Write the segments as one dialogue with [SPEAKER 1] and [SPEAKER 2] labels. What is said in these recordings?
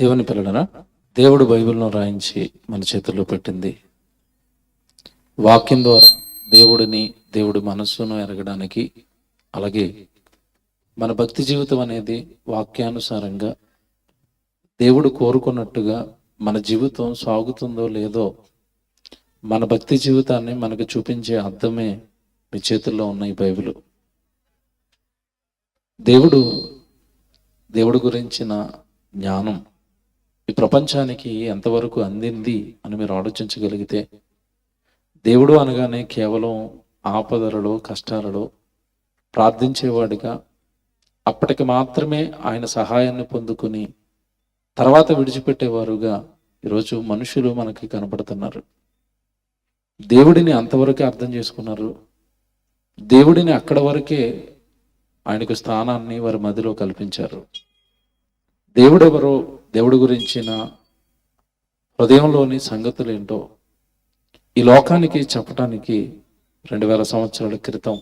[SPEAKER 1] దేవుని పిల్లలరా దేవుడు బైబిల్ను రాయించి మన చేతుల్లో పెట్టింది. వాక్యం ద్వారా దేవుడిని దేవుడి మనస్సును ఎరగడానికి అలాగే మన భక్తి జీవితం అనేది వాక్యానుసారంగా దేవుడు కోరుకున్నట్టుగా మన జీవితం సాగుతుందో లేదో మన భక్తి జీవితాన్ని మనకు చూపించే అర్థమే మీ చేతుల్లో ఉన్న ఈ బైబిల్. దేవుడు దేవుడు గురించిన జ్ఞానం ఈ ప్రపంచానికి ఎంతవరకు అందింది అని మీరు ఆలోచించగలిగితే దేవుడు అనగానే కేవలం ఆపదలలో కష్టాలలో ప్రార్థించేవాడిగా అప్పటికి మాత్రమే ఆయన సహాయాన్ని పొందుకుని తర్వాత విడిచిపెట్టేవారుగా ఈరోజు మనుషులు మనకి కనపడుతున్నారు. దేవుడిని అంతవరకే అర్థం చేసుకున్నారు. దేవుడిని అక్కడ వరకే ఆయనకు స్థానాన్ని వారి మదిలో కల్పించారు. దేవుడెవరో దేవుడి గురించిన హృదయంలోని సంగతులు ఏంటో ఈ లోకానికి చెప్పటానికి రెండు వేల సంవత్సరాల క్రితం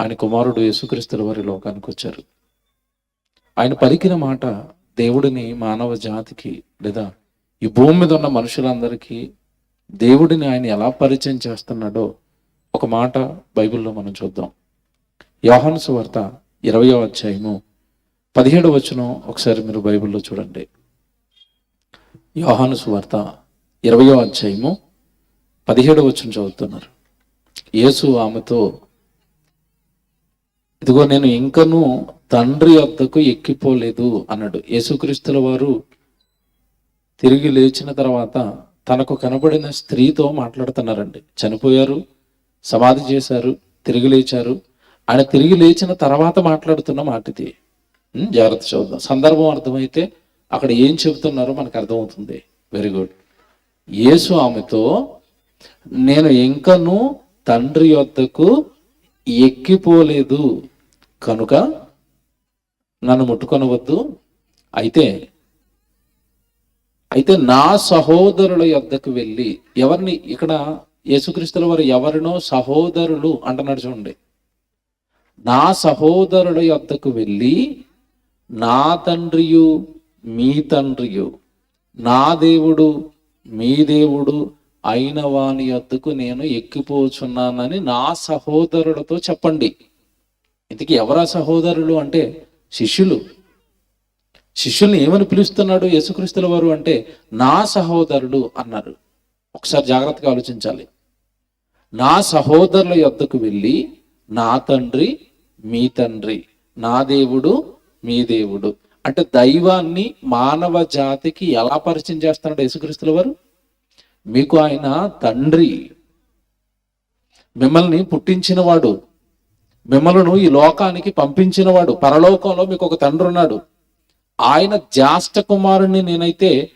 [SPEAKER 1] ఆయన కుమారుడు యేసుక్రీస్తుల వారి లోకానికి వచ్చారు. ఆయన పలికిన మాట దేవుడిని మానవ జాతికి లేదా ఈ భూమి మీద ఉన్న మనుషులందరికీ దేవుడిని ఆయన ఎలా పరిచయం చేస్తున్నాడో ఒక మాట బైబిల్లో మనం చూద్దాం. యోహాను సువార్త ఇరవయో అధ్యాయము పదిహేడు వచనం ఒకసారి మీరు బైబిల్లో చూడండి. యోహాను సువార్త ఇరవయో అధ్యాయము పదిహేడు వచనం చదువుతున్నారు. యేసు ఆమెతో ఇదిగో నేను ఇంకను తండ్రి వద్దకు ఎక్కిపోలేదు అన్నాడు. యేసుక్రీస్తుల వారు తిరిగి లేచిన తర్వాత తనకు కనబడిన స్త్రీతో మాట్లాడుతున్నారండి. చనిపోయారు సమాధి చేశారు తిరిగి లేచారు. ఆయన తిరిగి లేచిన తర్వాత మాట్లాడుతున్న మాటిది. జాగ్రత్త చూద్దాం సందర్భం అర్థమైతే అక్కడ ఏం చెబుతున్నారో మనకు అర్థమవుతుంది. వెరీ గుడ్ యేసు ఆమెతో నేను ఇంకను తండ్రి యొద్దకు ఎక్కిపోలేదు. కనుక నన్ను ముట్టుకొనవద్దు. అయితే అయితే నా సహోదరుల యొద్దకు వెళ్ళి ఎవరిని ఇక్కడ యేసుక్రీస్తుల వారు ఎవరినో సహోదరులు అంటున్నాడు చూడండి. నా సహోదరుల యొద్దకు వెళ్ళి నా తండ్రియు మీ తండ్రియు. నా దేవుడు మీ దేవుడు అయిన వాని యొద్దకు నేను ఎక్కిపోచున్నానని నా సహోదరులతో చెప్పండి. ఇంతకీ ఎవరా సహోదరులు అంటే? శిష్యులు. శిష్యుల్ని ఏమని పిలుస్తున్నాడు యేసుక్రీస్తుల వారు అంటే? నా సహోదరుడు అన్నారు. ఒకసారి జాగ్రత్తగా ఆలోచించాలి. నా సహోదరుల యొద్దకు వెళ్ళి నా తండ్రి మీ తండ్రి నా దేవుడు మీ దేవుడు. అంటే దైవాన్ని మానవ జాతికి ఎలా పరిచయం చేస్తున్నాడు యేసుక్రీస్తుల వారు? మీకు ఆయన తండ్రి. మిమ్మల్ని పుట్టించినవాడు. మిమ్మలను ఈ లోకానికి పంపించినవాడు. పరలోకంలో మీకు ఒక తండ్రి ఉన్నాడు. ఆయన జ్యేష్ఠ కుమారుణ్ణి నేనైతే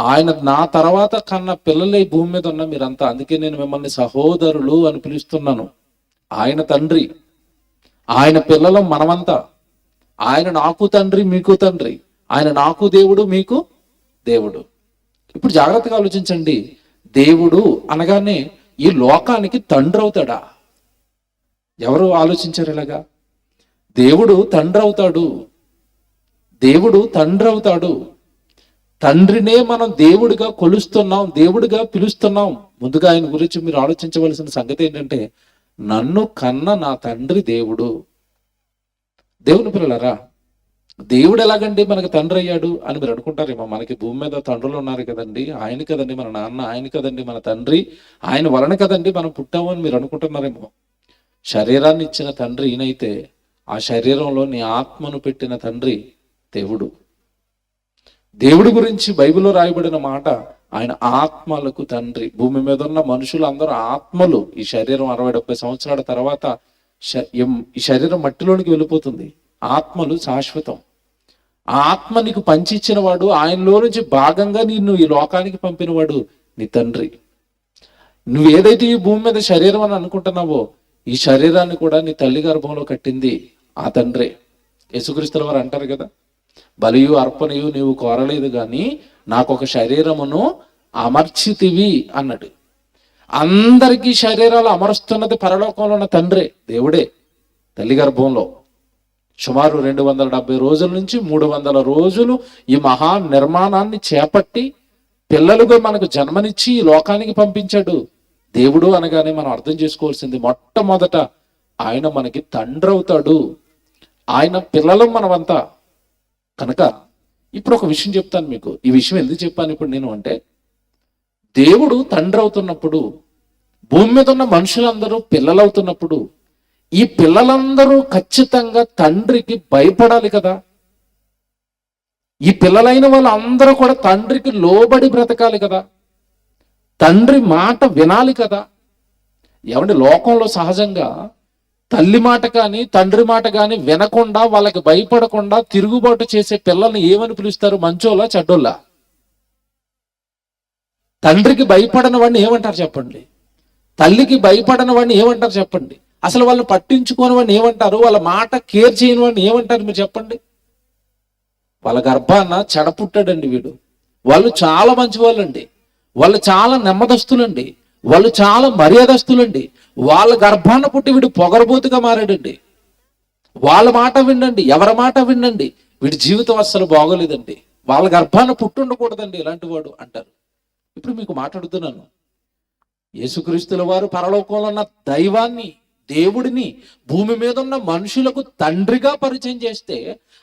[SPEAKER 1] ఆయన నా తర్వాత కన్న పిల్లలే భూమి మీద ఉన్న మీరంతా. అందుకే నేను మిమ్మల్ని సహోదరులు అని పిలుస్తున్నాను. ఆయన తండ్రి. ఆయన పిల్లలు మనమంతా. ఆయన నాకు తండ్రి మీకు తండ్రి. ఆయన నాకు దేవుడు మీకు దేవుడు. ఇప్పుడు జాగ్రత్తగా ఆలోచించండి. దేవుడు అనగానే ఈ లోకానికి తండ్రి అవుతాడా? ఎవరు ఆలోచించారు ఇలాగా? దేవుడు తండ్రి అవుతాడు. దేవుడు తండ్రి అవుతాడు. తండ్రినే మనం దేవుడిగా కొలుస్తున్నాం దేవుడిగా పిలుస్తున్నాం. ముందుగా ఆయన గురించి మీరు ఆలోచించవలసిన సంగతి ఏంటంటే నన్ను కన్న నా తండ్రి దేవుడు. దేవుని పిల్లలరా దేవుడు ఎలాగండి మనకి తండ్రి అయ్యాడు అని మీరు అనుకుంటారేమో. మనకి భూమి మీద తండ్రులు ఉన్నారు కదండి ఆయన కదండి మన నాన్న ఆయన కదండి మన తండ్రి ఆయన వలన కదండి మనం పుట్టాము అని మీరు అనుకుంటున్నారేమో. శరీరాన్ని ఇచ్చిన తండ్రి ఈయనైతే ఆ శరీరంలో నీ ఆత్మను పెట్టిన తండ్రి దేవుడు. దేవుడి గురించి బైబిల్లో రాయబడిన మాట ఆయన ఆత్మలకు తండ్రి. భూమి మీద ఉన్న మనుషులు అందరూ ఆత్మలు. ఈ శరీరం అరవై డెబ్బై సంవత్సరాల తర్వాత ఈ శరీరం మట్టిలోనికి వెళ్ళిపోతుంది. ఆత్మలు శాశ్వతం. ఆ ఆత్మ నీకు పంచిచ్చిన వాడు ఆయనలో నుంచి భాగంగా నిన్ను ఈ లోకానికి పంపినవాడు నీ తండ్రి. నువ్వు ఏదైతే ఈ భూమి మీద శరీరం అని అనుకుంటున్నావో ఈ శరీరాన్ని కూడా నీ తల్లి గర్భంలో కట్టింది ఆ తండ్రే. యేసుక్రీస్తుల వారు అంటారు కదా బలియు అర్పణయు నీవు కోరలేదు కానీ నాకు ఒక శరీరమును అమర్చితివి అన్నాడు. అందరికీ శరీరాలు అమరుస్తున్నది పరలోకంలో ఉన్న తండ్రే దేవుడే. తల్లి గర్భంలో సుమారు రెండు వందల డెబ్బై రోజుల నుంచి మూడు వందల రోజులు ఈ మహా నిర్మాణాన్ని చేపట్టి పిల్లలుగా మనకు జన్మనిచ్చి ఈ లోకానికి పంపించాడు. దేవుడు అనగానే మనం అర్థం చేసుకోవాల్సింది మొట్టమొదట ఆయన మనకి తండ్రి అవుతాడు. ఆయన పిల్లలం మనమంతా. కనుక ఇప్పుడు ఒక విషయం చెప్తాను మీకు. ఈ విషయం ఎందుకు చెప్పాను ఇప్పుడు నేను అంటే దేవుడు తండ్రి అవుతున్నప్పుడు భూమి మీద ఉన్న మనుషులందరూ పిల్లలవుతున్నప్పుడు ఈ పిల్లలందరూ ఖచ్చితంగా తండ్రికి భయపడాలి కదా. ఈ పిల్లలైన వాళ్ళందరూ కూడా తండ్రికి లోబడి బ్రతకాలి కదా. తండ్రి మాట వినాలి కదా. ఏమంటే లోకంలో సహజంగా తల్లి మాట కానీ తండ్రి మాట కానీ వినకుండా వాళ్ళకి భయపడకుండా తిరుగుబాటు చేసే పిల్లల్ని ఏమని పిలుస్తారు? మంచోళ్ళ చెడ్డోళ్ళ? తండ్రికి భయపడని వాడిని ఏమంటారు చెప్పండి? తల్లికి భయపడని వాడిని ఏమంటారు చెప్పండి? అసలు వాళ్ళు పట్టించుకోని వాడిని ఏమంటారు? వాళ్ళ మాట కేర్ చేయని వాడిని ఏమంటారు మీరు చెప్పండి? వాళ్ళ గర్భాన చెడపుట్టాడండి వీడు. వాళ్ళు చాలా మంచి వాళ్ళండి వాళ్ళు చాలా నెమ్మదస్తులండి. వాళ్ళు చాలా మర్యాదస్తులండి. వాళ్ళ గర్భాన పుట్టి వీడు పొగరబోతుగా మారాడండి. వాళ్ళ మాట వినండి. ఎవరి మాట వినండి. వీడి జీవితం అస్సలు బాగోలేదండి. వాళ్ళ గర్భాన పుట్టుండకూడదండి ఇలాంటి వాడు అంటారు. ఇప్పుడు మీకు మాట్లాడుతున్నాను. యేసుక్రీస్తుల వారు పరలోకంలో ఉన్న దైవాన్ని దేవుడిని భూమి మీద ఉన్న మనుషులకు తండ్రిగా పరిచయం చేస్తే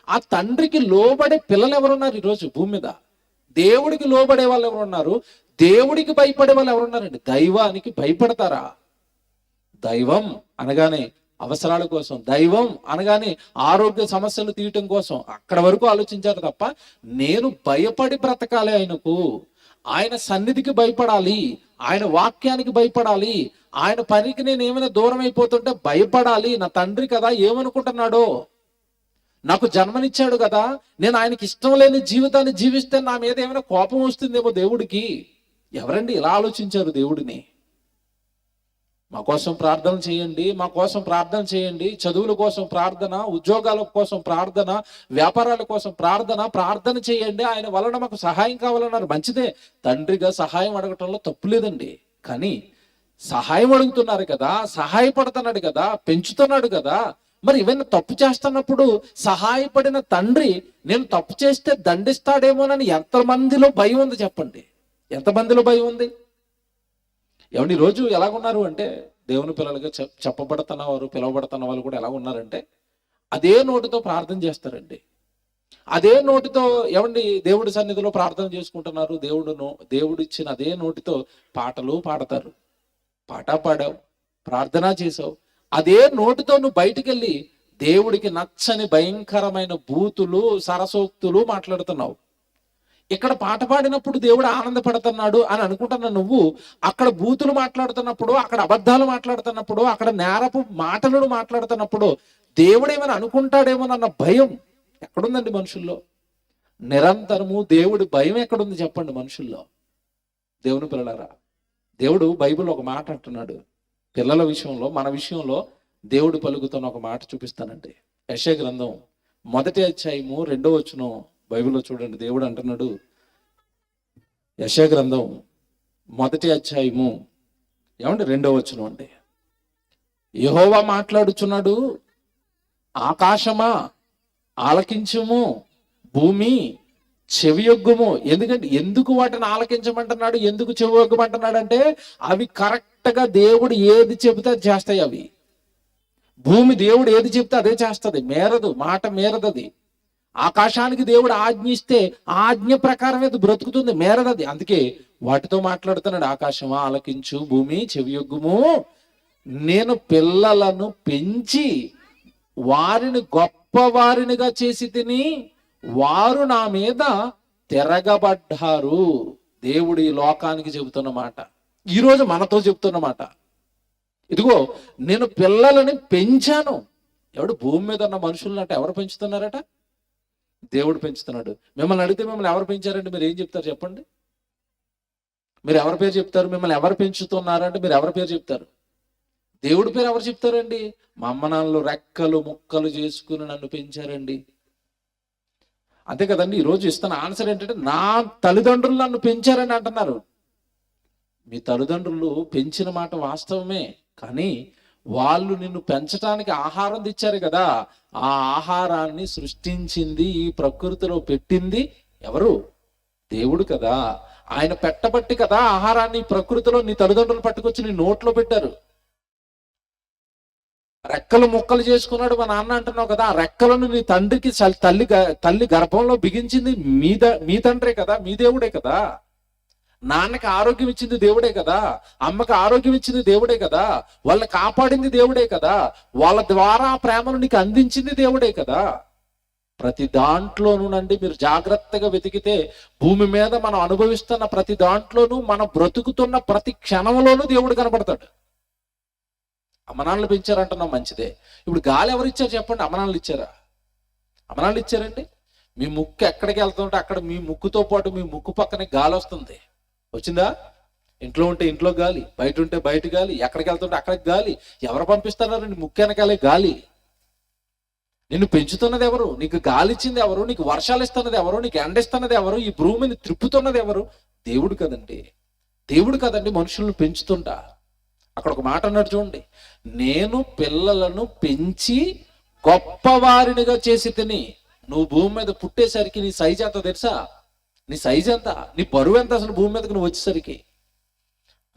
[SPEAKER 1] ఆ తండ్రికి లోబడే పిల్లలు ఎవరున్నారు ఈరోజు భూమి మీద? దేవుడికి లోబడే వాళ్ళు ఎవరున్నారు? దేవుడికి భయపడే వాళ్ళు ఎవరున్నారండి? దైవానికి భయపడతారా? దైవం అనగానే అవసరాల కోసం దైవం అనగానే ఆరోగ్య సమస్యలు తీయటం కోసం అక్కడ వరకు ఆలోచించారు తప్ప నేను భయపడి బ్రతకాలి ఆయనకు. ఆయన సన్నిధికి భయపడాలి ఆయన వాక్యానికి భయపడాలి ఆయన పనికి నేను ఏమైనా దూరం అయిపోతుంటే భయపడాలి. నా తండ్రి కదా ఏమనుకుంటున్నాడో? నాకు జన్మనిచ్చాడు కదా నేను ఆయనకి ఇష్టం లేని జీవితాన్ని జీవిస్తే నా మీద ఏమైనా కోపం వస్తుందేమో దేవుడికి? ఎవరండి ఇలా ఆలోచించారు దేవుడిని? మా కోసం ప్రార్థన చేయండి మా కోసం ప్రార్థన చేయండి. చదువుల కోసం ప్రార్థన ఉద్యోగాల కోసం ప్రార్థన వ్యాపారాల కోసం ప్రార్థన ప్రార్థన చేయండి. ఆయన వలన మాకు సహాయం కావాలన్నారు. మంచిదే. తండ్రిగా సహాయం అడగటంలో తప్పు లేదండి. కానీ సహాయం అడుగుతున్నారు కదా సహాయపడుతున్నాడు కదా పెంచుతున్నాడు కదా. మరి ఇవన్నీ తప్పు చేస్తున్నప్పుడు సహాయపడిన తండ్రి నేను తప్పు చేస్తే దండిస్తాడేమోనని ఎంతమందిలో భయం ఉంది చెప్పండి. ఎంతమందిలో భయం ఉంది? ఏమండి రోజు ఎలాగున్నారు అంటే దేవుని పిల్లలుగా చెప్- చెప్పబడుతున్న వారు పిలువబడుతున్న వాళ్ళు కూడా ఎలా ఉన్నారంటే అదే నోటితో ప్రార్థన చేస్తారండి. అదే నోటితో ఏమండి దేవుడి సన్నిధిలో ప్రార్థన చేసుకుంటున్నారు దేవుడును దేవుడు ఇచ్చిన అదే నోటితో పాటలు పాడతారు. పాట పాడావు ప్రార్థన చేసావు అదే నోటితో నువ్వు బయటికి వెళ్ళి దేవుడికి నచ్చని భయంకరమైన బూతులు సరసోక్తులు మాట్లాడుతున్నావు. ఇక్కడ పాట పాడినప్పుడు దేవుడు ఆనందపడుతున్నాడు అని అనుకుంటున్న నువ్వు అక్కడ బూతులు మాట్లాడుతున్నప్పుడు అక్కడ అబద్ధాలు మాట్లాడుతున్నప్పుడు అక్కడ నేరపు మాటలను మాట్లాడుతున్నప్పుడు దేవుడు ఏమైనా అనుకుంటాడేమోనన్న భయం ఎక్కడుందండి మనుషుల్లో? నిరంతరము దేవుడి భయం ఎక్కడుంది చెప్పండి మనుషుల్లో? దేవుని పిల్లలారా దేవుడు బైబిల్ ఒక మాట అంటున్నాడు. పిల్లల విషయంలో మన విషయంలో దేవుడు పలుకుతున్న ఒక మాట చూపిస్తానండి. యశ గ్రంథం మొదటి అధ్యాయము రెండో వచనం బైబిల్లో చూడండి దేవుడు అంటున్నాడు యశ గ్రంథం మొదటి అధ్యాయము ఏమండి రెండో వచనం అండి? యహోవా మాట్లాడుచున్నాడు ఆకాశమా ఆలకించము భూమి చెవియొగ్గుము ఎందుకంటే ఎందుకు వాటిని ఆలకించమంటున్నాడు ఎందుకు చెవియొగ్గమంటున్నాడు అంటే అవి కరెక్ట్గా దేవుడు ఏది చెబితే అది చేస్తాయి అవి. భూమి దేవుడు ఏది చెప్తే అదే చేస్తది. మేరదు మాట మేరదది. ఆకాశానికి దేవుడు ఆజ్ఞ ఇస్తే ఆజ్ఞ ప్రకారం అది బ్రతుకుతుంది మేరదది అందుకే వాటితో మాట్లాడుతున్నాడు ఆకాశమా ఆలకించు భూమి చెవియొగ్గుము. నేను పిల్లలను పెంచి వారిని గొప్పవారినిగా చేసి తిని వారు నా మీద తిరగబడ్డారు. దేవుడు ఈ లోకానికి చెబుతున్న మాట. ఈరోజు మనతో చెబుతున్న మాట. ఇదిగో నేను పిల్లలని పెంచాను. ఎవడు భూమి మీద ఉన్న మనుషులనట ఎవరు పెంచుతున్నారట? దేవుడు పెంచుతున్నాడు. మిమ్మల్ని అడిగితే మిమ్మల్ని ఎవరు పెంచారంటే మీరు ఏం చెప్తారు చెప్పండి. మీరు ఎవరి పేరు చెప్తారు? మిమ్మల్ని ఎవరు పెంచుతున్నారంటే మీరు ఎవరి పేరు చెప్తారు? దేవుడి పేరు ఎవరు చెప్తారండి? మా అమ్మ నాన్నలు రెక్కలు ముక్కలు చేసుకుని నన్ను పెంచారండి. అంతే కదండి ఈరోజు ఇస్తున్న ఆన్సర్ ఏంటంటే నా తల్లిదండ్రులు నన్ను పెంచారని అంటున్నారు. మీ తల్లిదండ్రులు పెంచిన మాట వాస్తవమే కానీ వాళ్ళు నిన్ను పెంచడానికి ఆహారం తెచ్చారు కదా ఆ ఆహారాన్ని సృష్టించింది ఈ ప్రకృతిలో పెట్టింది ఎవరు? దేవుడు కదా. ఆయన పెట్టబట్టి కదా ఆహారాన్ని ప్రకృతిలో నీ తల్లిదండ్రులు పట్టుకొచ్చి నీ నోట్లో పెట్టారు. రెక్కలు ముక్కలు చేసుకున్నాడు మా నాన్న అంటున్నావు కదా ఆ రెక్కలను నీ తండ్రికి తల్లి గ- తల్లి గర్భంలో బిగించింది మీ మీ తండ్రే కదా మీ దేవుడే కదా. నాన్నకి ఆరోగ్యం ఇచ్చింది దేవుడే కదా అమ్మకి ఆరోగ్యం ఇచ్చింది దేవుడే కదా వాళ్ళని కాపాడింది దేవుడే కదా వాళ్ళ ద్వారా ఆ ప్రేమను నీకు అందించింది దేవుడే కదా. ప్రతి దాంట్లోనూనండి మీరు జాగ్రత్తగా వెతికితే భూమి మీద మనం అనుభవిస్తున్న ప్రతి దాంట్లోనూ మనం బ్రతుకుతున్న ప్రతి క్షణంలోనూ దేవుడు కనపడతాడు. అమనాలను పెంచారంటున్నాం మంచిదే. ఇప్పుడు గాలి ఎవరు ఇచ్చారు చెప్పండి అమనాలు ఇచ్చారా? అమనాలు ఇచ్చారండి? మీ ముక్కు ఎక్కడికి వెళ్తుంటే అక్కడ మీ ముక్కుతో పాటు మీ ముక్కు పక్కనే గాలి వస్తుంది. వచ్చిందా? ఇంట్లో ఉంటే ఇంట్లో గాలి బయట ఉంటే బయట గాలి ఎక్కడికి వెళ్తుంటే అక్కడికి గాలి. ఎవరు పంపిస్తున్నారండి ముక్కు వెనకాలే గాలి? నిన్ను పెంచుతున్నది ఎవరు? నీకు గాలి ఇచ్చింది ఎవరు? నీకు వర్షాలు ఇస్తున్నది ఎవరు? నీకు ఎండ ఇస్తున్నది ఎవరు? ఈ భూమిని త్రిప్పుతున్నది ఎవరు? దేవుడు కదండి. దేవుడు కదండి మనుషులను పెంచుతుంటా. అక్కడ ఒక మాట అన్నాడు చూడండి. నేను పిల్లలను పెంచి గొప్పవారినిగా చేసి తిని నువ్వు భూమి మీద పుట్టేసరికి నీ సైజ్ ఎంత తెలుసా? నీ సైజ్ ఎంత? నీ బరువు ఎంత అసలు భూమి మీదకి నువ్వు వచ్చేసరికి?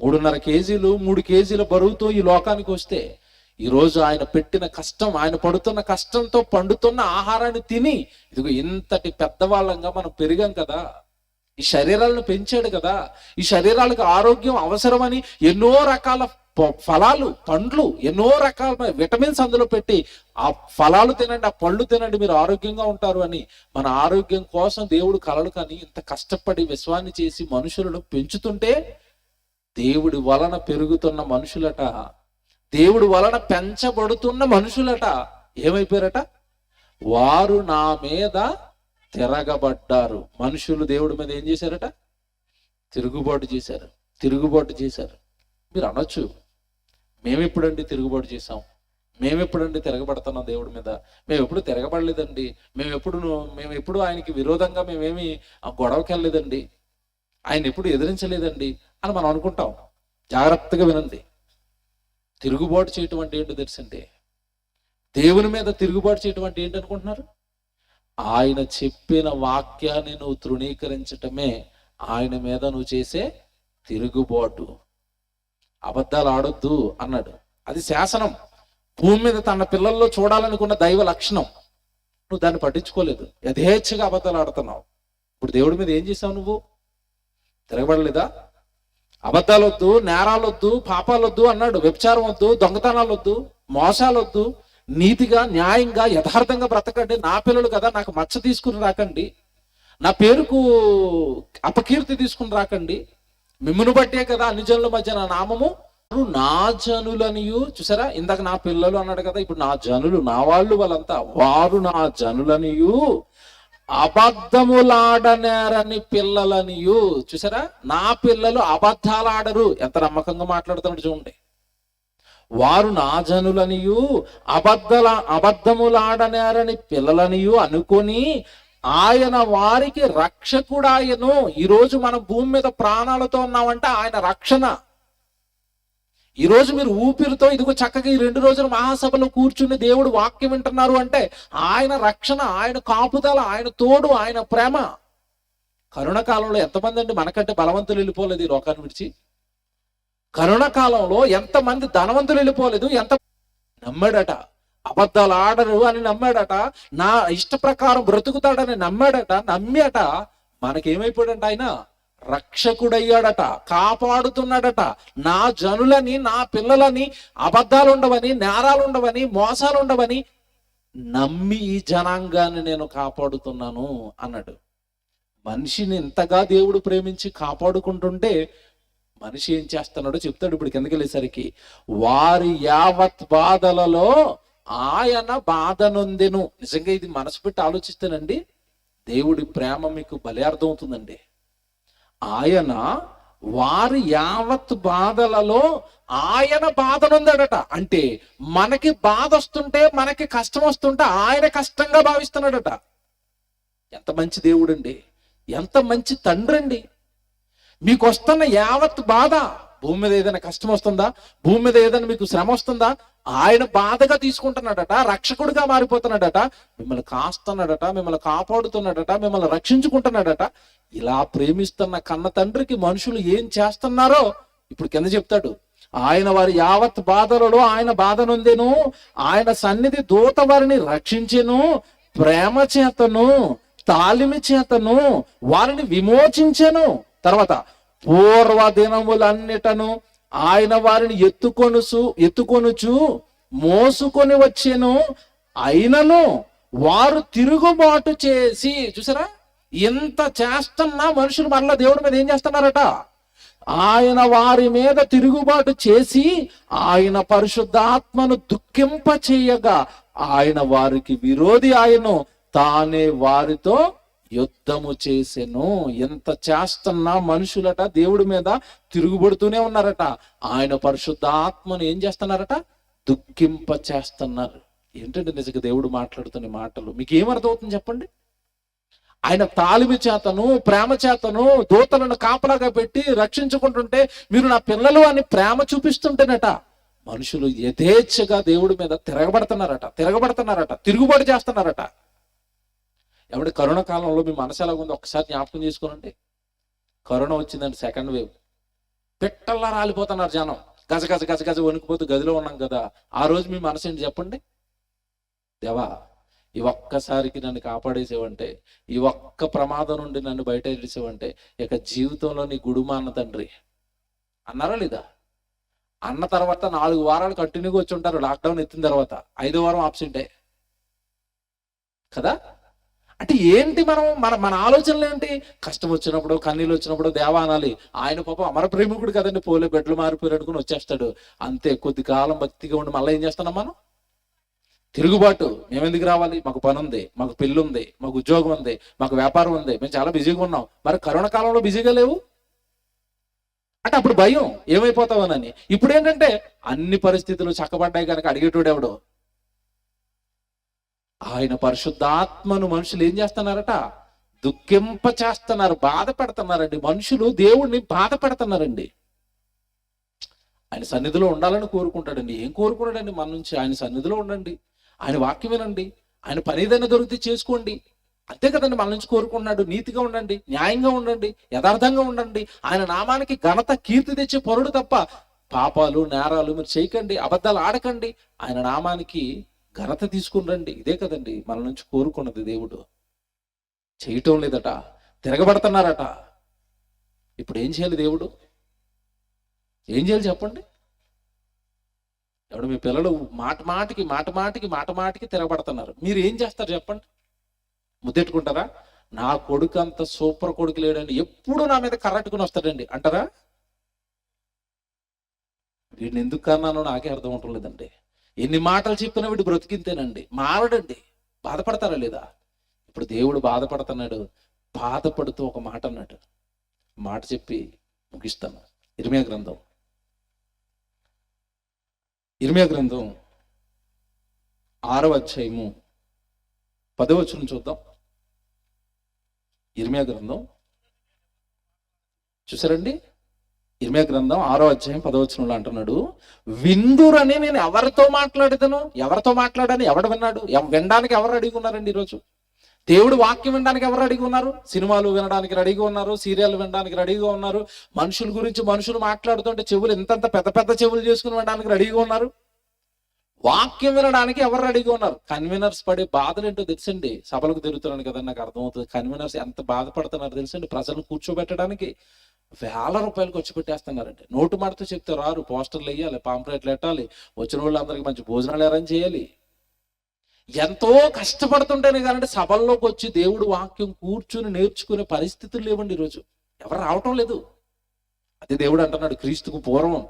[SPEAKER 1] మూడున్నర కేజీలు మూడు కేజీల బరువుతో ఈ లోకానికి వస్తే ఈరోజు ఆయన పెట్టిన కష్టం ఆయన పడుతున్న కష్టంతో పండుతున్న ఆహారాన్ని తిని ఇదిగో ఇంతటి పెద్దవాళ్ళంగా మనం పెరిగాం కదా. ఈ శరీరాలను పెంచాడు కదా. ఈ శరీరాలకు ఆరోగ్యం అవసరమని ఎన్నో రకాల ఫలాలు పండ్లు ఎన్నో రకాల విటమిన్స్ అందులో పెట్టి ఆ ఫలాలు తినండి ఆ పళ్ళు తినండి మీరు ఆరోగ్యంగా ఉంటారు అని. మన ఆరోగ్యం కోసం దేవుడు కలలు కానీ ఇంత కష్టపడి విశ్వాన్ని చేసి మనుషులను పెంచుతుంటే దేవుడి వలన పెరుగుతున్న మనుషులట దేవుడి వలన పెంచబడుతున్న మనుషులట ఏమైపోయారట? వారు నా మీద తిరగబడ్డారు. మనుషులు దేవుడి మీద ఏం చేశారట? తిరుగుబాటు చేశారు. తిరుగుబాటు చేశారు. మీరు అనొచ్చు. మేమెప్పుడండి తిరుగుబాటు చేసాం మేమెప్పుడండి తిరగబడుతున్నాం దేవుడి మీద? మేము ఎప్పుడు తిరగబడలేదండి. మేము ఎప్పుడు మేము ఎప్పుడు ఆయనకి విరోధంగా మేమేమి గొడవకెళ్ళలేదండి. గొడవకి వెళ్ళలేదండి ఆయన ఎప్పుడు ఎదిరించలేదండి అని మనం అనుకుంటాం. జాగ్రత్తగా వినండి. తిరుగుబాటు చేయటం అంటే ఏంటో తెలుసండి? దేవుని మీద తిరుగుబాటు చేయటం అంటే ఏంటి అనుకుంటున్నారు? ఆయన చెప్పిన వాక్యాన్ని నువ్వు తృణీకరించటమే ఆయన మీద నువ్వు చేసే తిరుగుబాటు. అబద్ధాలు ఆడొద్దు అన్నాడు. అది శాసనం. భూమి మీద తన పిల్లల్లో చూడాలనుకున్న దైవ లక్షణం. నువ్వు దాన్ని పట్టించుకోలేదు. యథేచ్ఛగా అబద్ధాలు ఆడుతున్నావు ఇప్పుడు దేవుడి మీద ఏం చేసావు నువ్వు? తిరగబడలేదా? అబద్ధాలు వద్దు నేరాలు వద్దు పాపాలు వద్దు అన్నాడు. వ్యభిచారం వద్దు దొంగతనాలు వద్దు మోసాలు వద్దు నీతిగా న్యాయంగా యథార్థంగా బ్రతకండి. నా పిల్లలు కదా నాకు మచ్చ తీసుకుని రాకండి. నా పేరుకు అపకీర్తి తీసుకుని రాకండి. మిమ్మను బట్టే కదా అన్ని జనుల మధ్య నా నామము. నా జనులనియు. చూసారా? ఇందాక నా పిల్లలు అన్నాడు కదా ఇప్పుడు నా జనులు నా వాళ్ళు వాళ్ళంతా వారు నా జనులనియు. అబద్ధములాడనేరని పిల్లలనియు. చూసారా? నా పిల్లలు అబద్ధాలు ఆడరు ఎంత నమ్మకంగా మాట్లాడుతున్నాడు చూడండి. వారు నా జనులనియు. అబద్ధల అబద్ధములాడనేరని పిల్లలనియు అనుకొని ఆయన వారికి రక్షకుడాయను. ఈరోజు మనం భూమి మీద ప్రాణాలతో ఉన్నామంటే ఆయన రక్షణ. ఈ రోజు మీరు ఊపిరితో ఇదిగో చక్కగా ఈ రెండు రోజులు మహాసభలో కూర్చుని దేవుడు వాక్యం వింటున్నారు అంటే ఆయన రక్షణ ఆయన కాపుదల ఆయన తోడు ఆయన ప్రేమ. కరుణ కాలంలో ఎంతమంది అండి మనకంటే బలవంతులు వెళ్ళిపోలేదు ఈ లోకాన్ని విడిచి? కరుణ కాలంలో ఎంతమంది ధనవంతులు వెళ్ళిపోలేదు? ఎంత నమ్మడట. అబద్ధాలు ఆడరు అని నమ్మాడట. నా ఇష్ట ప్రకారం బ్రతుకుతాడని నమ్మాడట నమ్మాట మనకేమైపోయాడంట ఆయన? రక్షకుడయ్యాడట కాపాడుతున్నాడట. నా జనులని నా పిల్లలని అబద్ధాలు ఉండవని నేరాలు ఉండవని మోసాలు ఉండవని నమ్మి ఈ జనాంగాన్ని నేను కాపాడుతున్నాను అన్నాడు. మనిషిని ఇంతగా దేవుడు ప్రేమించి కాపాడుకుంటుంటే మనిషి ఏం చేస్తున్నాడో చెప్తాడు ఇప్పుడు కిందకి వెళ్ళేసరికి. వారి యావత్ బాధలలో ఆయన బాధ నొందెను. నిజంగా ఇది మనసు పెట్టి ఆలోచిస్తేనండి దేవుడి ప్రేమ మీకు భలే అర్థమవుతుందండి. ఆయన వారి యావత్ బాధలలో ఆయన బాధ నొందాడట. అంటే మనకి బాధ వస్తుంటే మనకి కష్టం వస్తుంటే ఆయన కష్టంగా భావిస్తున్నాడట. ఎంత మంచి దేవుడండి. ఎంత మంచి తండ్రి అండి మీకు వస్తున్న యావత్ బాధ భూమి మీద ఏదైనా కష్టం వస్తుందా? భూమి మీద ఏదైనా మీకు శ్రమ వస్తుందా? ఆయన బాధగా తీసుకుంటున్నాడట రక్షకుడిగా మారిపోతున్నాడట మిమ్మల్ని కాస్తున్నాడట మిమ్మల్ని కాపాడుతున్నాడట మిమ్మల్ని రక్షించుకుంటున్నాడట. ఇలా ప్రేమిస్తున్న కన్న తండ్రికి మనుషులు ఏం చేస్తున్నారో ఇప్పుడు కింద చెప్తాడు. ఆయన వారి యావత్ బాధలలో ఆయన బాధ నొందెను ఆయన సన్నిధి దూత వారిని రక్షించెను ప్రేమ చేతను తాలిమి చేతను వారిని విమోచించెను. తర్వాత పూర్వ దినములన్నిటను ఆయన వారిని ఎత్తుకొనుసు ఎత్తుకొనుచు మోసుకొని వచ్చెను. అయినను వారు తిరుగుబాటు చేసి చూసారా? ఎంత చేస్తున్నా మనుషులు మరలా దేవుడి మీద ఏం చేస్తున్నారట? ఆయన వారి మీద తిరుగుబాటు చేసి ఆయన పరిశుద్ధాత్మను దుఃఖింప చేయగా ఆయన వారికి విరోధి ఆయను. తానే వారితో యుద్ధము చేసెను. ఎంత చేస్తున్నా మనుషులట దేవుడి మీద తిరుగుబడుతూనే ఉన్నారట. ఆయన పరిశుద్ధాత్మను ఏం చేస్తున్నారట? దుఃఖింప చేస్తున్నారు. ఏంటంటే నిజంగా దేవుడు మాట్లాడుతున్న మాటలు? మీకు ఏం అర్థమవుతుంది చెప్పండి? ఆయన తాలిమి చేతను ప్రేమ చేతను దూతలను కాపలాగా పెట్టి రక్షించుకుంటుంటే మీరు నా పిల్లలు అని ప్రేమ చూపిస్తుంటేనట. మనుషులు యథేచ్ఛగా దేవుడి మీద తిరగబడుతున్నారట తిరగబడుతున్నారట తిరుగుబాటు చేస్తున్నారట. ఏమంటే కరోనా కాలంలో మీ మనసు ఎలా ఉందో ఒకసారి జ్ఞాపకం చేసుకోనండి. కరోనా వచ్చిందండి సెకండ్ వేవ్. పిట్టల్లా రాలిపోతున్నారు జనం. గజ గజ గజ గజ వణికిపోతూ గదిలో ఉన్నాం కదా. ఆ రోజు మీ మనసు ఏంటి చెప్పండి? దేవా ఈ ఒక్కసారికి నన్ను కాపాడేసేవంటే ఈ ఒక్క ప్రమాదం నుండి నన్ను బయట వేసేవంటే ఇక జీవితంలో నీ గుడుమా అన్న తండ్రి. అన్నారా లేదా? అన్న తర్వాత నాలుగు వారాలు కంటిన్యూగా వచ్చి ఉంటారు. లాక్డౌన్ ఎత్తిన తర్వాత. ఐదో వారం ఆబ్సెంటే. కదా? అంటే ఏంటి మనం మన మన ఆలోచనలు ఏంటి? కష్టం వచ్చినప్పుడు కన్నీళ్ళు వచ్చినప్పుడు దేవా అనాలి. ఆయన పాపం అమర ప్రేమికుడు కదండి పోలే బెడ్లు మారిపోయారు అనుకుని వచ్చేస్తాడు. అంతే కొద్ది కాలం భక్తిగా ఉండి మళ్ళీ ఏం చేస్తున్నాం మనం? తిరుగుబాటు. మేము ఎందుకు రావాలి? మాకు పని ఉంది మాకు పెళ్ళి ఉంది మాకు ఉద్యోగం ఉంది మాకు వ్యాపారం ఉంది మేము చాలా బిజీగా ఉన్నాం. మరి కరోనా కాలంలో బిజీగా లేవు? అంటే అప్పుడు భయం ఏమైపోతావనని ఇప్పుడు ఏంటంటే అన్ని పరిస్థితులు చక్కబడ్డాయి కనుక అడిగేటోడు ఎవడో? ఆయన పరిశుద్ధాత్మను మనుషులు ఏం చేస్తున్నారట? దుఃఖింప చేస్తున్నారు బాధ పెడుతున్నారండి మనుషులు దేవుణ్ణి బాధ పెడుతున్నారండి ఆయన సన్నిధిలో ఉండాలని కోరుకుంటాడండి. ఏం కోరుకున్నాడండి? మన నుంచి ఆయన సన్నిధిలో ఉండండి. ఆయన వాక్యం వినండి. ఆయన పని ఏదైనా దొరికితే చేసుకోండి. అంతే కదండి మన నుంచి కోరుకున్నాడు నీతిగా ఉండండి. న్యాయంగా ఉండండి. యథార్థంగా ఉండండి. ఆయన నామానికి ఘనత కీర్తి తెచ్చే పొరుడు తప్ప పాపాలు నేరాలు మీరు చేయకండి. అబద్ధాలు ఆడకండి. ఆయన నామానికి ఘనత తీసుకుని రండి. ఇదే కదండి మన నుంచి కోరుకున్నది దేవుడు. చేయటం లేదట తిరగబడుతున్నారట. ఇప్పుడు ఏం చేయాలి దేవుడు? ఏం చేయాలి చెప్పండి? ఎవడు మీ పిల్లలు మాట మాటికి మాట మాటికి మాట మాటికి తిరగబడుతున్నారు. మీరు ఏం చేస్తారు చెప్పండి? ముద్దెట్టుకుంటారా? నా కొడుకు అంత సూపర్ కొడుకు లేడండి. ఎప్పుడు నా మీద కర్రట్టుకుని వస్తాడండి. అంటారా? వీడిని ఎందుకు కన్నానో నాకే అర్థం ఉండలేదండి లేదండి. ఎన్ని మాటలు చెప్పినా వీడు బ్రతికింతేనండి. మారడండి. బాధపడతారా లేదా? ఇప్పుడు దేవుడు బాధపడుతున్నాడు. బాధపడుతూ ఒక మాట అన్నాడు. మాట చెప్పి ముగిస్తాను. ఇరిమియా గ్రంథం. ఇరిమియా గ్రంథం ఆరవ అధ్యాయము పదవచనం చూద్దాం. ఇరిమియా గ్రంథం చూసారండి? ఇరిమియా గ్రంథం ఆరో అధ్యాయం పదవచనంలో అంటున్నాడు విందురని నేను ఎవరితో మాట్లాడేదను? ఎవరితో మాట్లాడని? ఎవడు విన్నాడు? వినడానికి ఎవరు అడిగి ఉన్నారండి ఈరోజు దేవుడు వాక్యం వినడానికి ఎవరు రెడీగా ఉన్నారు? సినిమాలు వినడానికి రెడీగా ఉన్నారు? సీరియల్ వినడానికి రెడీగా ఉన్నారు? మనుషుల గురించి మనుషులు మాట్లాడుతుంటే చెవులు ఇంతంత పెద్ద పెద్ద చెవులు చేసుకుని వినడానికి రెడీగా ఉన్నారు? వాక్యం వినడానికి ఎవరు రెడీగా ఉన్నారు? కన్వీనర్స్ పడే బాధలు ఏంటో తెలుసండి? సభలకు తిరుగుతున్నాను కదా నాకు అర్థమవుతుంది. కన్వీనర్స్ ఎంత బాధపడుతున్నారు తెలుసండి? ప్రజలను కూర్చోబెట్టడానికి వేల రూపాయలు ఖర్చు పెట్టేస్తున్నారండి నోటు మాటతో చెప్తే రారు పోస్టర్లు వేయాలి పాంప్లెట్లు పెట్టాలి వచ్చిన వాళ్ళందరికీ మంచి భోజనాలు అరేంజ్ చేయాలి. ఎంతో కష్టపడుతుంటేనే కానీ సభల్లోకి వచ్చి దేవుడు వాక్యం కూర్చుని నేర్చుకునే పరిస్థితులు లేవండి ఈరోజు. ఎవరు రావటం లేదు. అదే దేవుడు అంటున్నాడు క్రీస్తుకు పూర్వం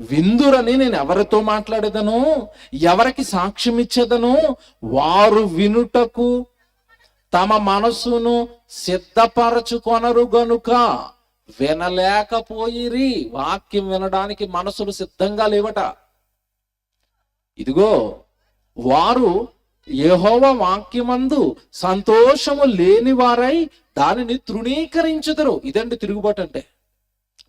[SPEAKER 1] విందురని నేను ఎవరితో మాట్లాడేదను? ఎవరికి సాక్ష్యం ఇచ్చేదను? వారు వినుటకు తమ మనసును సిద్ధపరచుకొనరు గనుక. వినలేకపోయిరి. వాక్యం వినడానికి మనసులు సిద్ధంగా లేవట. ఇదిగో వారు యహోవ వాక్యమందు సంతోషము లేని వారై దానిని తృణీకరించుదరు. ఇదండి తిరుగుబాటు అంటే.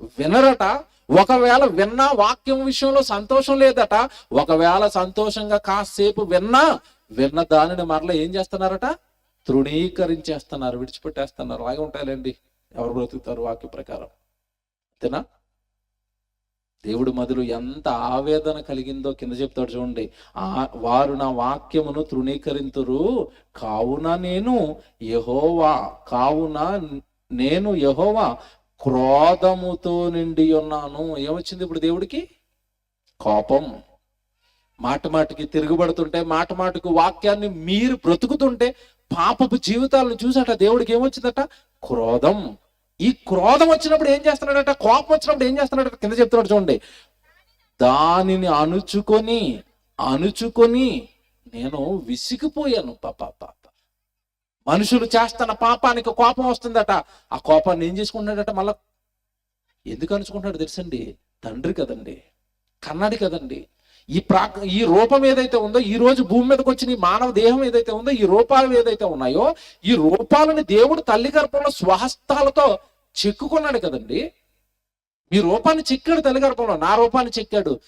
[SPEAKER 1] వినరట. ఒకవేళ విన్నా వాక్యం విషయంలో సంతోషం లేదట ఒకవేళ సంతోషంగా కాసేపు విన్నా విన్న దానిని మరలా ఏం చేస్తున్నారట? తృణీకరించేస్తున్నారు విడిచిపెట్టేస్తున్నారు. అలాగే ఉంటాయిలేండి. ఎవరు బ్రతుకుతారు వాక్య ప్రకారం? అంతేనా? దేవుడు మదులు ఎంత ఆవేదన కలిగిందో కింద చెప్తాడు చూడండి. ఆ వారు నా వాక్యమును తృణీకరింతురు. కావున నేను యహోవా కావున నేను యహోవా క్రోధముతో నిండి ఉన్నాను. ఏమొచ్చింది ఇప్పుడు దేవుడికి? కోపం. మాట మాటికి తిరుగుబడుతుంటే మాట మాటకు వాక్యాన్ని మీరు బ్రతుకుతుంటే పాపపు జీవితాలను చూసాట దేవుడికి ఏమొచ్చిందట? క్రోధం. ఈ క్రోధం వచ్చినప్పుడు ఏం చేస్తున్నాడట? కోపం వచ్చినప్పుడు ఏం చేస్తున్నాడట? కింద చెప్తున్నాడు చూడండి. దానిని అణుచుకొని అణుచుకొని నేను విసిగిపోయాను. పాప పాప మనుషులు చేస్తున్న పాపానికి కోపం వస్తుందట. ఆ కోపాన్ని ఏం చేసుకుంటున్నాడట? మళ్ళా ఎందుకు అణుచుకుంటున్నాడు తెలుసండి? తండ్రి కదండి. కన్నడి కదండి. ఈ ప్రా ఈ రూపం ఏదైతే ఉందో ఈ రోజు భూమి మీదకి వచ్చిన ఈ మానవ దేహం ఏదైతే ఉందో ఈ రూపాలు ఏదైతే ఉన్నాయో ఈ రూపాలని దేవుడు తల్లి గర్భంలో స్వహస్తాలతో చెక్కుకున్నాడు కదండి. మీ రూపాన్ని చెక్కాడు తల్లిగర్భంలో నా రూపాన్ని చెక్కాడు.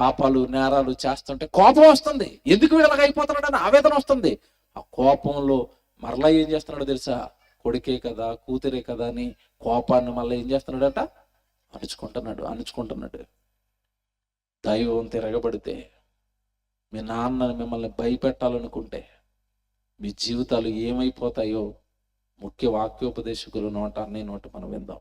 [SPEAKER 1] పాపాలు నేరాలు చేస్తుంటే కోపం వస్తుంది. ఎందుకు వీళ్ళగా అయిపోతున్నాడు అని ఆవేదన వస్తుంది. ఆ కోపంలో మరలా ఏం చేస్తున్నాడో తెలుసా? కొడుకే కదా కూతురే కదా అని కోపాన్ని మళ్ళీ ఏం చేస్తున్నాడట? అణుచుకుంటున్నాడు అణుచుకుంటున్నాడు. దైవం తిరగబడితే మీ నాన్న మిమ్మల్ని భయపెట్టాలనుకుంటే మీ జీవితాలు ఏమైపోతాయో ముఖ్య వాక్యోపదేశకులు నోట అన్ని నోట మనం విందాం.